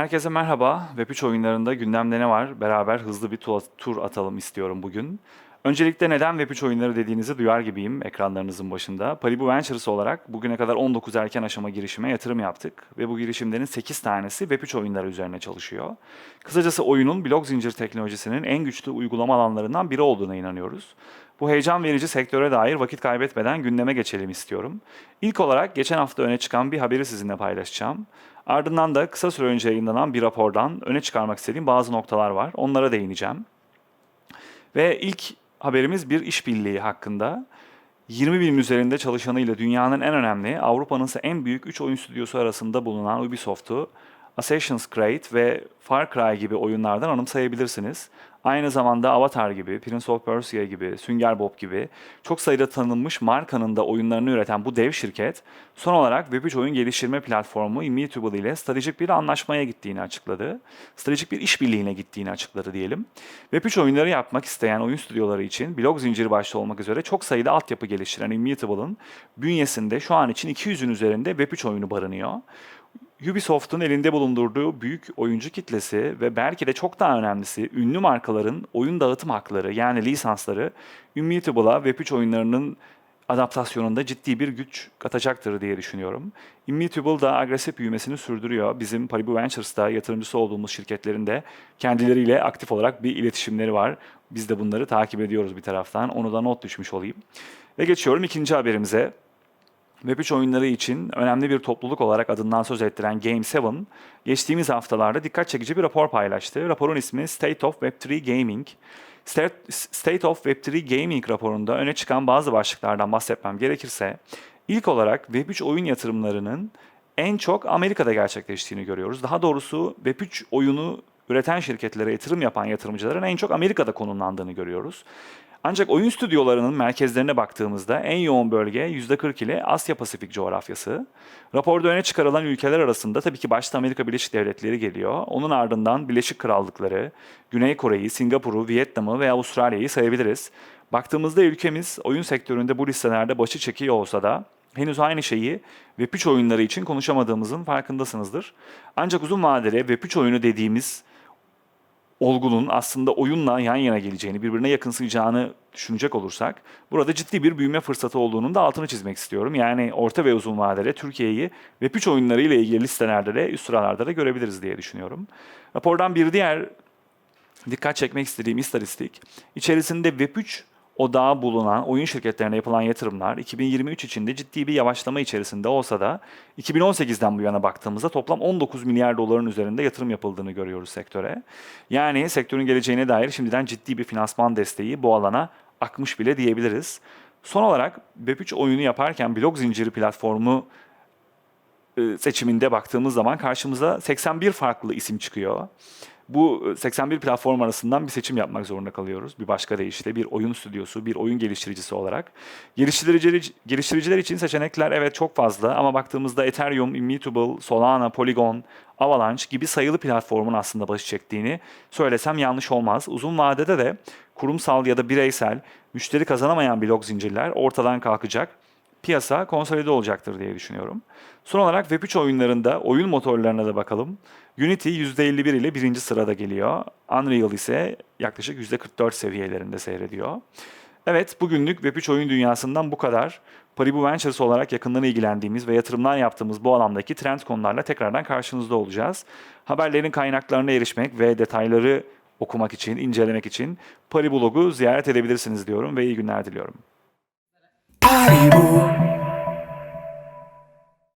Herkese merhaba. Web3 oyunlarında gündemde ne var? Beraber hızlı bir tu- tur atalım istiyorum bugün. Öncelikle neden Web3 oyunları dediğinizi duyar gibiyim ekranlarınızın başında. Palibu Ventures olarak bugüne kadar 19 erken aşama girişime yatırım yaptık ve bu girişimlerin 8 tanesi Web3 oyunları üzerine çalışıyor. Kısacası oyunun blok zincir teknolojisinin en güçlü uygulama alanlarından biri olduğuna inanıyoruz. Bu heyecan verici sektöre dair vakit kaybetmeden gündeme geçelim istiyorum. İlk olarak geçen hafta öne çıkan bir haberi sizinle paylaşacağım. Ardından da kısa süre önce yayınlanan bir rapordan öne çıkarmak istediğim bazı noktalar var. Onlara değineceğim. Ve ilk haberimiz bir işbirliği hakkında. 20 bin üzerinde çalışanıyla dünyanın en önemli, Avrupa'nın ise en büyük 3 oyun stüdyosu arasında bulunan Ubisoft'u Assassin's Creed ve Far Cry gibi oyunlardan anımsayabilirsiniz. Aynı zamanda Avatar gibi, Prince of Persia gibi, Sünger Bob gibi çok sayıda tanınmış markanın da oyunlarını üreten bu dev şirket son olarak Web3 oyun geliştirme platformu Immutable ile stratejik bir anlaşmaya gittiğini açıkladı. Stratejik bir işbirliğine gittiğini açıkladı diyelim. Web3 oyunları yapmak isteyen oyun stüdyoları için blok zinciri başta olmak üzere çok sayıda altyapı geliştiren Immutable'ın bünyesinde şu an için 200'ün üzerinde Web3 oyunu barınıyor. Ubisoft'un elinde bulundurduğu büyük oyuncu kitlesi ve belki de çok daha önemlisi ünlü markaların oyun dağıtım hakları yani lisansları Immutable'a Web3 oyunlarının adaptasyonunda ciddi bir güç katacaktır diye düşünüyorum. Immutable da agresif büyümesini sürdürüyor. Bizim Paribu Ventures'ta yatırımcısı olduğumuz şirketlerin de kendileriyle aktif olarak bir iletişimleri var. Biz de bunları takip ediyoruz bir taraftan. Onu da not düşmüş olayım. Ve geçiyorum ikinci haberimize. Web3 oyunları için önemli bir topluluk olarak adından söz ettiren Game7, geçtiğimiz haftalarda dikkat çekici bir rapor paylaştı. Raporun ismi State of Web3 Gaming. State of Web3 Gaming raporunda öne çıkan bazı başlıklardan bahsetmem gerekirse, ilk olarak Web3 oyun yatırımlarının en çok Amerika'da gerçekleştiğini görüyoruz. Daha doğrusu Web3 oyunu üreten şirketlere yatırım yapan yatırımcıların en çok Amerika'da konumlandığını görüyoruz. Ancak oyun stüdyolarının merkezlerine baktığımızda en yoğun bölge %40 ile Asya Pasifik coğrafyası. Raporda öne çıkarılan ülkeler arasında tabii ki başta Amerika Birleşik Devletleri geliyor. Onun ardından Birleşik Krallıkları, Güney Kore'yi, Singapur'u, Vietnam'ı ve Avustralya'yı sayabiliriz. Baktığımızda ülkemiz oyun sektöründe bu listelerde başı çekiyor olsa da henüz aynı şeyi Web3 oyunları için konuşamadığımızın farkındasınızdır. Ancak uzun vadede Web3 oyunu dediğimiz olgunun aslında oyunla yan yana geleceğini, birbirine yakınsayacağını düşünecek olursak burada ciddi bir büyüme fırsatı olduğunun da altını çizmek istiyorum. Yani orta ve uzun vadede Türkiye'yi Web3 oyunları ile ilgili listelerde de üst sıralarda da görebiliriz diye düşünüyorum. Rapordan bir diğer dikkat çekmek istediğim istatistik içerisinde Web3 odağı bulunan oyun şirketlerine yapılan yatırımlar 2023 içinde ciddi bir yavaşlama içerisinde olsa da 2018'den bu yana baktığımızda toplam 19 milyar doların üzerinde yatırım yapıldığını görüyoruz sektöre. Yani sektörün geleceğine dair şimdiden ciddi bir finansman desteği bu alana akmış bile diyebiliriz. Son olarak Web3 oyunu yaparken blok zinciri platformu e, seçiminde baktığımız zaman karşımıza 81 farklı isim çıkıyor. Bu 81 platform arasından bir seçim yapmak zorunda kalıyoruz. Bir başka deyişle bir oyun stüdyosu, bir oyun geliştiricisi olarak. Geliştiriciler, geliştiriciler için seçenekler evet çok fazla ama baktığımızda Ethereum, Immutable, Solana, Polygon, Avalanche gibi sayılı platformun aslında başı çektiğini söylesem yanlış olmaz. Uzun vadede de kurumsal ya da bireysel müşteri kazanamayan blok zincirler ortadan kalkacak piyasa konsolide olacaktır diye düşünüyorum. Son olarak Web3 oyunlarında oyun motorlarına da bakalım. Unity %51 ile birinci sırada geliyor. Unreal ise yaklaşık %44 seviyelerinde seyrediyor. Evet, bugünlük Web3 oyun dünyasından bu kadar. Paribu Ventures olarak yakından ilgilendiğimiz ve yatırımlar yaptığımız bu alandaki trend konularla tekrardan karşınızda olacağız. Haberlerin kaynaklarına erişmek ve detayları okumak için, incelemek için Paribu blogu ziyaret edebilirsiniz diyorum ve iyi günler diliyorum.